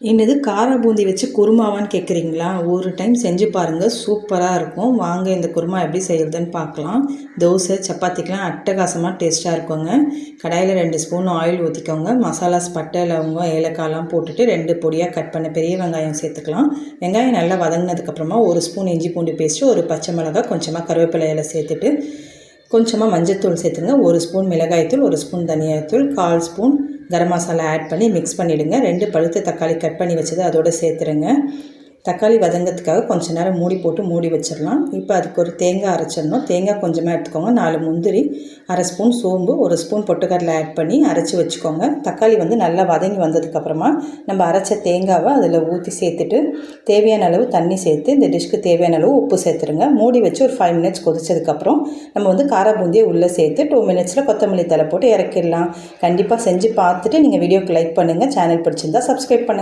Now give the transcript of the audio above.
என்னது காரா பூந்தி வச்சு குருமாவான்னு கேட்குறீங்களா ஒரு டைம் செஞ்சு பாருங்கள் சூப்பராக இருக்கும். வாங்க இந்த குருமா எப்படி செய்கிறதுன்னு பார்க்கலாம் தோசை சப்பாத்திக்கெலாம் அட்டகாசமாக டேஸ்ட்டாக இருக்குங்க. கடாயில் ரெண்டு ஸ்பூன் ஆயில் ஊற்றிக்கோங்க மசாலாஸ் பட்டை லவங்கம் ஏலக்காயெலாம் போட்டுட்டு ரெண்டு பொடியாக கட் பண்ண பெரிய வெங்காயம் சேர்த்துக்கலாம். வெங்காயம் நல்லா வதங்கினதுக்கப்புறமா ஒரு ஸ்பூன் இஞ்சி பூண்டு பேஸ்ட்டு ஒரு பச்சை மிளகாய் கொஞ்சமாக கருவேப்பிலையில் சேர்த்துட்டு கொஞ்சமாக மஞ்சள்தூள் சேர்த்துங்க ஒரு ஸ்பூன் மிளகாய்த்தூள் ஒரு ஸ்பூன் தனியாத்தூள் கால் ஸ்பூன் கரம் மசாலா ஆட் பண்ணி மிக்ஸ் பண்ணிவிடுங்க ரெண்டு பழுத்த தக்காளி கட் பண்ணி வச்சது அதோடு சேர்த்துருங்க தக்காளி வதங்கிறதுக்காக கொஞ்சம் நேரம் மூடி போட்டு மூடி வச்சிடலாம். இப்போ அதுக்கு ஒரு தேங்காய் அரைச்சிடணும். தேங்காய் கொஞ்சமாக எடுத்துக்கோங்க. நாலு முந்திரி அரை ஸ்பூன் சோம்பு ஒரு ஸ்பூன் பொட்டுக்கடலை ஆட் பண்ணி அரைச்சி வச்சுக்கோங்க. தக்காளி வந்து நல்லா வதங்கி வந்ததுக்கப்புறமா நம்ம அரைச்ச தேங்காவை அதில் ஊற்றி சேர்த்துட்டு தேவையான அளவு தண்ணி சேர்த்து இந்த டிஷ்க்கு தேவையான அளவு உப்பு சேர்த்துருங்க மூடி வச்சு ஒரு ஃபைவ் மினிட்ஸ் கொதிச்சதுக்கப்புறம் நம்ம வந்து கார பூந்தியை உள்ளே சேர்த்து டூ மினிட்ஸில் கொத்தமல்லி தலை போட்டு இறக்கிடலாம். கண்டிப்பாக செஞ்சு பார்த்துட்டு நீங்கள் வீடியோக்கு லைக் பண்ணுங்கள் சேனல் பிடிச்சிருந்தா சப்ஸ்கிரைப் பண்ணுங்கள்